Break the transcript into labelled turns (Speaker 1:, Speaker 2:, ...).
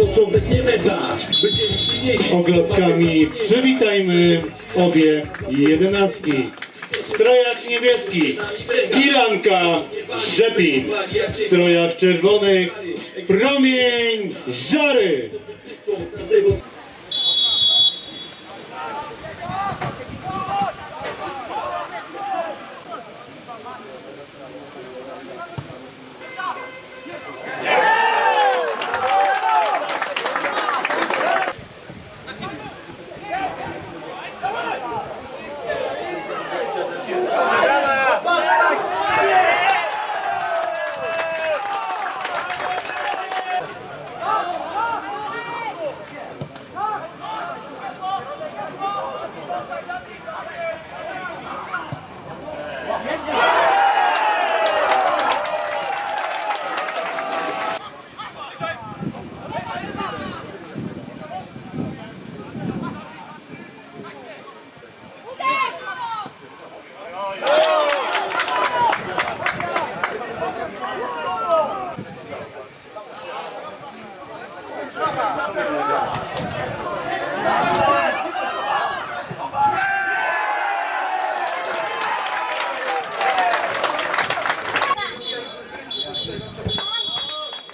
Speaker 1: Początek nie meta, będziemy
Speaker 2: przywitajmy obie jedenastki. W strojach niebieskich Ilanka Rzepin. W strojach czerwonych Promień Żary. Come on.